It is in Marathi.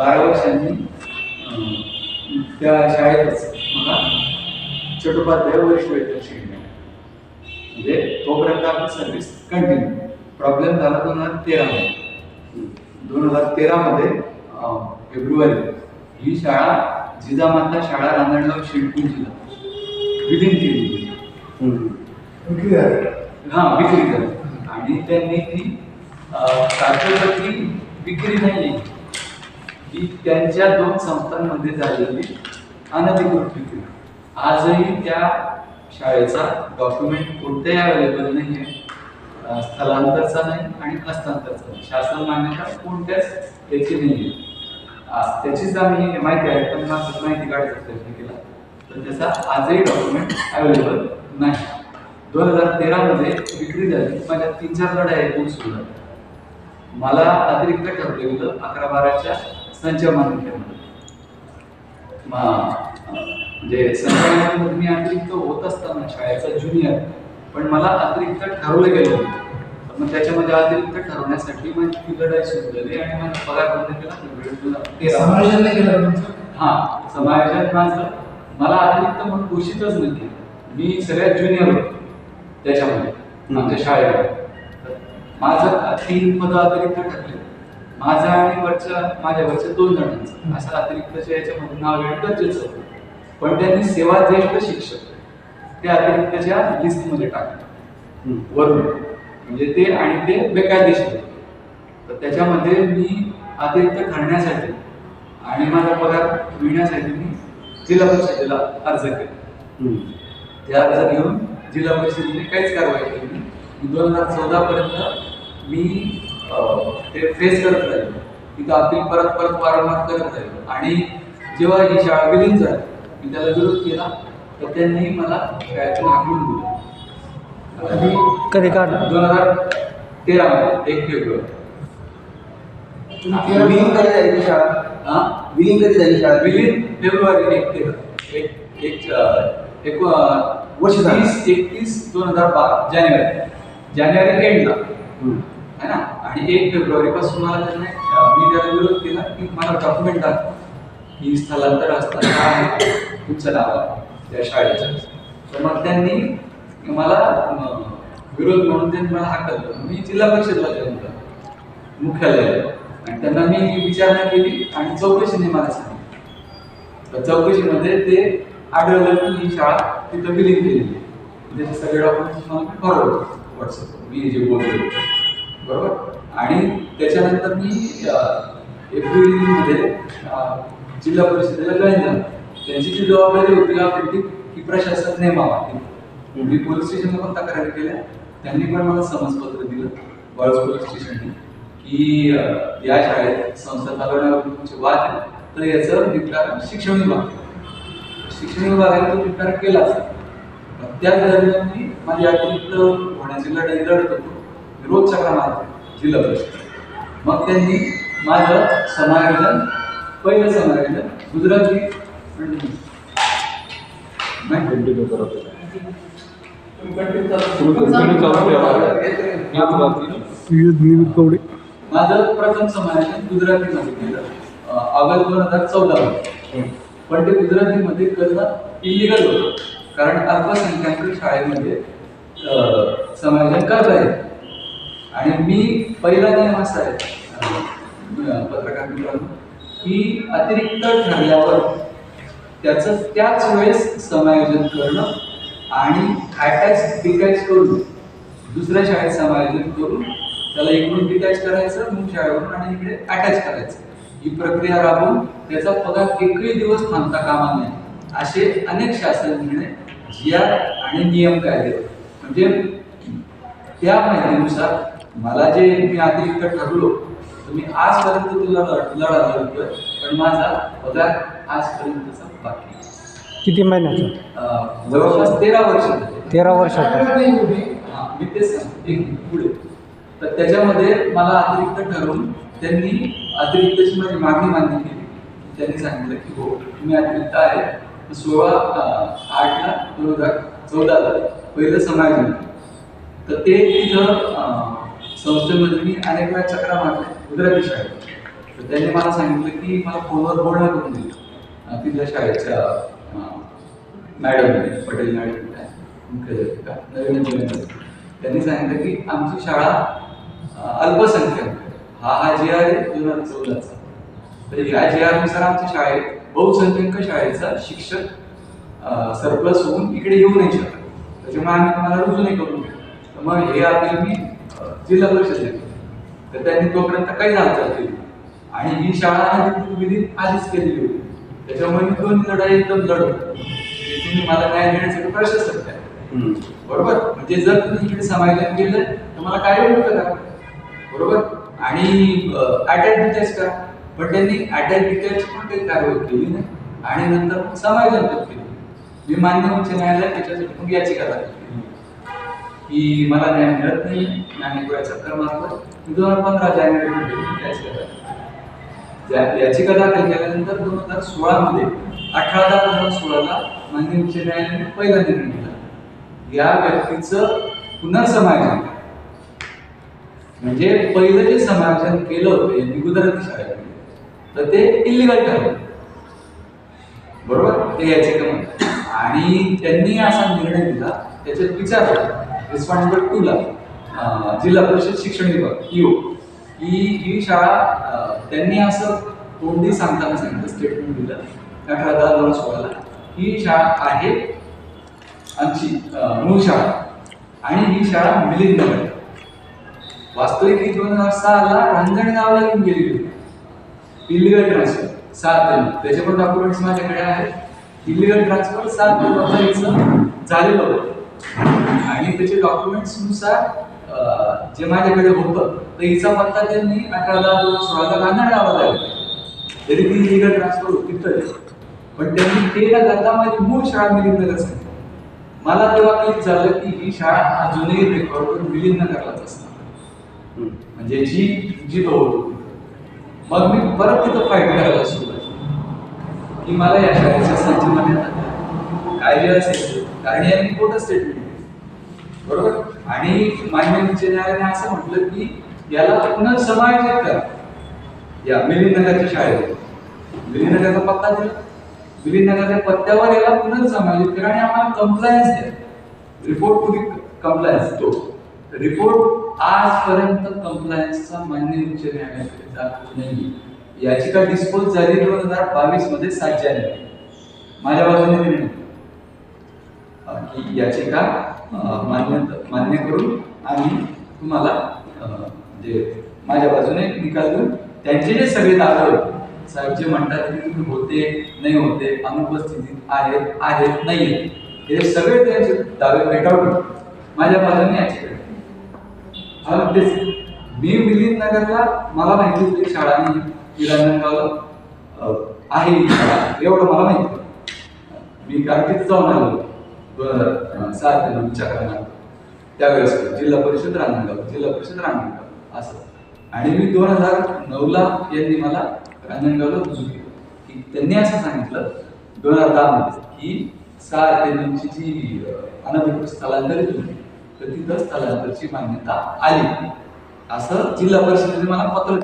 बारा वर्षांनी त्या शाळेतच मला चट्टोपाध्याय वरिष्ठ वैद्यकीय शिक्षण म्हणजे तोपर्यंत आपली सर्व्हिस कंटिन्यू प्रॉब्लेम झाला दोन हजार तेरामध्ये दोन हजार तेरामध्ये अं, फेब्रुवारी ही शाळा जिजामाता शाळा रांजणगाव शिडपूर जिल्हा विलीन केली. विक्री झाली. हा विक्री झाली. आणि त्यांनी ती कागदपत्री विक्री नाही ही त्यांच्या दोन संस्थांमध्ये झालेली अनधिकृत विक्री आजही त्या शाळेचा डॉक्युमेंट कोणत्याही अवेलेबल नाही आहे. स्थलांतरचा नाही आणि हस्तांतरचा नाही. शासन मान्यता कोणत्याच याची नाही आहे. त्याचीच आम्ही माहिती आहे पण माहिती काढायचा प्रयत्न केला तर त्याचा आजही डॉक्युमेंट अवेलेबल नाही. दोन हजार तेरामध्ये विक्री झाली. माझ्या तीन चार लढाया एकूण सुरू झाल्या. मला अतिरिक्त ठरलेलं अकरा बाराच्या संच मान्यतेमध्ये मा- म्हणजे संचालनामध्ये मी अतिरिक्त होत असताना शाळेचा ज्युनियर पण मला अतिरिक्त ठरवलं गेलं होतं. मग त्याच्यामध्ये अतिरिक्त ठरवण्यासाठी माझी लढाई सुरू झाली आणि माझा पगार बंद केला समायोजन नाही केलं हा समायोजन माझं. मला अतिरिक्त म्हणून घोषितच नाही केलं. मी सगळ्यात ज्युनियर होतो त्याच्यामध्ये आमच्या शाळेमध्ये. माझं तीन पद अतिरिक्त ठरले. माझं आणि वरच्या माझ्या वरच्या दोन जणांचं. असं अतिरिक्तच्या याच्यामध्ये नाव घेणं गरजेचं होतं. पण त्यांनी सेवा ज्येष्ठ शिक्षक ते अतिरिक्तच्या लिस्टमध्ये टाकले. वरून. म्हणजे ते आणि ते बेकायदेशीर. तर त्याच्यामध्ये मी अतिरिक्त ठरण्यासाठी आणि माझा पगार मिळण्यासाठी मी जिल्हा परिषदेला अर्ज केला. ते अर्ज घेऊन जिल्हा परिषदेने काहीच कारवाई केली नाही. दोन हजार चौदा पर्यंत मी ते फेस करत राहिलो तिथं अपील परत परत वारंवार करत राहिलो आणि जेव्हा ही शाळा विलीन झाली मी त्याला विरोध केला तर त्यांनी मला शाळेतून हाकलून दिलं. कधी काढलं? दोन हजार तेरा मध्ये एक फेब्रुवारी. विलीन कधी झाली शाळा? हा? विलीन कधी झाली शाळा? विलीन फेब्रुवारी एक तेरा. एक एक एक वर्ष. तीस एकतीस दोन हजार बारा जानेवारी. जानेवारी एंडला है ना? आणि एक फेब्रुवारी पासून मला त्यांनी मी त्याला विरोध केला की मला डॉक्युमेंट दाखव. ही स्थलांतर असताना आहे तुमचं नाव आहे त्या शाळेचं. तर मग त्यांनी मला विरोध म्हणून त्यांनी मला हाकललं. मी जिल्हा परिषदला गेलो. मुख्यालयाला. आणि त्यांना मी विचारणा केली आणि चौकशीने मला सांगितलं. तर चौकशीमध्ये ते आढळलं की ही शाळा तिथं विलीन केलेली त्याचे सगळे डॉक्युमेंट्स मला मी फॉरवर्ड व्हॉट्सअप मी जे बोलतो बरोबर? आणि त्याच्यानंतर मी एप्रिलमध्ये जिल्हा परिषदेला जॉईन झालो. त्यांची जी जबाबदारी होती होती की प्रशासन नेमावा मी पोलीस स्टेशनला पण तक्रारी केल्या. त्यांनी पण मला समजपत्र दिलं बळस पोलीस स्टेशनने की या शाळेत संस्था चालवण्यावर तुमचे वाद तर याचं निपटारा शिक्षण विभाग. शिक्षण विभागाने तो निपटारा केला मग त्याच दरम्यान मी माझी अतिरिक्त होण्याची लढाई लढत होतो. मी रोज चक्रा मारतो जिल्हा परिषद. मग त्यांनी माझं समायोजन पहिलं समायोजन गुजराती माझं प्रथम समायोजन गुजरातीमध्ये केलं. ऑगस्ट दोन हजार चौदा मध्ये पण ते गुजरातीमध्ये करणं इलिगल होतं. कारण अल्पसंख्याक शाळेमध्ये समायोजन करता येत आणि मी पहिला नियम असा आहे पत्रकार मित्रांनो की अतिरिक्त ठरल्यावर त्याचं त्याच वेळेस समायोजन करणं आणि हायटॅच डिटॅच करून दुसऱ्या शाळेत समायोजन करून त्याला इकडून डिटॅच करायचं मूळ शाळेवरून आणि इकडे अटॅच करायचं. ही प्रक्रिया राबवून त्याचा पगार एकही दिवस थांबता कामा नये असे अनेक शासन निर्णय जी आर आणि नियम कायदे. म्हणजे त्या माहितीनुसार मला जे मी अतिरिक्त ठरलो तर मी आजपर्यंत तुला लढा लढतोय पण माझा पगार आजपर्यंतचा बाकी. किती महिन्याचं? जवळपास तेरा वर्ष तेरा वर्षाचं हा, मी तेच एक पुढे. तर त्याच्यामध्ये मला अतिरिक्त ठरवून त्यांनी अतिरिक्तची माझी मागणी मान्य केली. त्यांनी सांगितलं की हो तुम्ही अतिरिक्त आहे सोळा आठला दोन हजार चौदाला पहिलं समायोजन. केलं. तर ते तिथं संस्थेमध्ये मी अनेक वेळा चक्रा मारल्या. गुजराती शाळेत तर त्यांनी मला सांगितलं की मला फोनवर बोलणं करून दिलं. तिथल्या शाळेच्या मॅडम पटेल मॅडम आहे, मुख्याध्यापिका नवीन त्यांनी सांगितलं की आमची शाळा अल्पसंख्याक हा हा जी आर आहे दोन हजार चौदाचा तर या जी आरनुसार आमच्या शाळेत बहुसंख्याक शाळेचा शिक्षक सरप्लस होऊन इकडे येऊ नाही शकत. त्याच्यामुळे आम्ही तुम्हाला रुजू नाही करून देऊ मग हे आपल्याला मी जिल्हा परिषद तर त्यांनी तोपर्यंत काही हालचाल केली. आणि ही शाळा विधीत आधीच केलेली होती. त्याच्यामुळे मी दोन लढाई एकदम लढवतो की तुम्ही मला न्याय देण्यासाठी प्रशस्त आहे बरोबर? म्हणजे जर तुम्ही इकडे समायोजन केलं तर मला काय होतं का बरोबर? आणि अटॅच डिटॅच करा. पण त्यांनी अटॅच डिटॅच पण काही कारवाई केली नाही. आणि नंतर समायोजन पण केलं. मी मान्य उच्च न्यायालयात त्याच्यासाठी मग याचिका दाखल की मला न्याय मिळत नाही आणि चक्करमार्फत मी दोन हजार पंधरा जानेवारी याचिका दाखल केल्यानंतर दोन हजार सोळामध्ये अठरा दहा दोन हजार सोळाला माननीय उच्च न्यायालयाने पहिला निर्णय दिला या व्यक्तीचं पुनर्समायोजन म्हणजे पहिलं जे समायोजन केलं होतं यांनी गुजराती तर ते इलिगल ठरलं. बरोबर? ते याचिका म्हणतात. आणि त्यांनी असा निर्णय दिला त्याच्यात विचारलं रिस्पॉन्सिबल टूला ला. जिल्हा परिषद शिक्षण विभाग यू ही ही शाळा त्यांनी असं कोणती सांगताना सांगितलं स्टेटमेंट दिलं अठरा दहा दोन सोळाला. ही शाळा आहे आमची मूळ शाळा. आणि ही शाळा मिलिंद नगर. वास्तविक ही दोन हजार सहाला रांजणगावला येऊन गेलेली होती. इलिगल ट्रान्सफर सात त्याचे पण डॉक्युमेंट्स माझ्याकडे आहेत. इलिगल ट्रान्सफर सात झालेलं होतं. आणि त्याचे डॉक्युमेंट्सनुसार जे माझ्याकडे होतं तर हिचा पत्ता त्यांनी अठरा दहा सोळा हजार सोळाला रांजणगावला तरी ती लिगल ट्रान्सफर होती तरी. पण त्यांनी ते न करता माझी मूळ शाळा मिलिंदनगर सांगितली मला तेव्हा क्लिक झालं की ही शाळा अजूनही रेकॉर्डवर मिलिंदनगरलाच असणार म्हणजे जी जी होती. मग मी परत तिथं फाईट करायला सुरुवात की मला या शाळेच्या संच मान्यता द्या. असेल कारण यांनी खोटं स्टेटमेंट बरोबर? आणि मान्य उच्च न्यायालयाने असं म्हटलं की याला पुनर्समायोजित करा. या मिलिंदनगरच्या शाळेत. मिलिंदनगरचा पत्ता दिला. मिलिंदनगरच्या पत्त्यावर याला पुनर्समायोजित करा आणि आम्हाला कंप्लायन्स द्या. रिपोर्ट टू कंप्लायन्स तो रिपोर्ट आजपर्यंत कंप्लायन्सचा मान्य उच्च न्यायालयाकडे जात नाही याचिका डिस्पोज झाली दोन हजार बावीसमध्ये सात जानेवारी. माझ्या बाजूने निर्णय की याचिका मान्य मान्य करून आम्ही तुम्हाला जे माझ्या बाजूने निकाल देऊन त्यांचे जे सगळे दावे साहेब जे म्हणतात की तुम्ही होते नाही होते अनुपस्थितीत आहेत आहेत नाही हे सगळे त्यांचे दावे फेटाळून माझ्या बाजूने याचिका तेच मी मिलिंद नगरला मला माहिती होती शाळा नाही ही आहे शाळा एवढं मला माहिती मी कारण तिथे जाऊन आलो. दोन हजार सात ते नऊ त्यावेळेस जिल्हा परिषद रांजणगाव जिल्हा परिषद रांजणगाव असं. आणि मी दोन हजार नऊला यांनी मला रांजणगावला रुजू केलं. की त्यांनी असं सांगितलं दोन हजार दहामध्ये की सात ते नऊची जी अनधिकृत स्थलांतरित होती तर तिथं स्थलांतरची मान्यता आली. असं जिल्हा परिषदेने मला पत्र